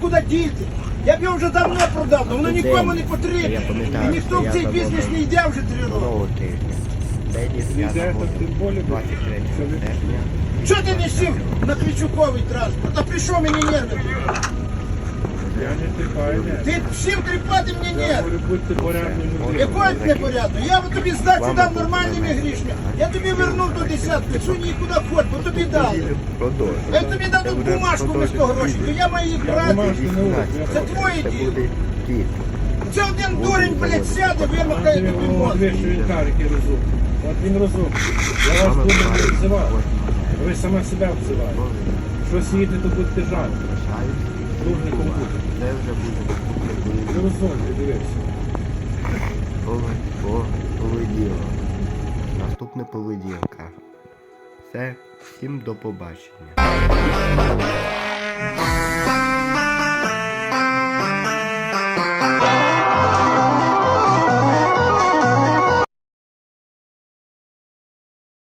Куди діти. Я б його вже давно продав, але воно нікому не потрібно. І ніхто в цей бізнес не йде вже три роки. Нового тижня. День Ніде, свята так тим більше, 23 що. Чого ти не сів на Кричуковий транспорт? А прийшов мені нерви. Я не тріпаю, не. Ти всім тріпати мені говорю, будьте порядною людиною. Якою ти непорядно? Я би тобі здачу дав нормальними грішми. Я тобі вернув ту десятку, сунь її куди хоч, бо тобі дали. Я тобі дав тут бумажку без того гроші, то я маю їх брати. Це твоє діло. Це один дурень, блядь, сяде, вимахає тобі що розумний. От він розумний. Я вас тут не обзивав. Ви саме себе обзиваєте. Що сієте, то будете жати. Нужником бути. Це вже буде наступне Ви коли розумний, дивився. по поведінка. Наступне поведінка. Все, всім до побачення.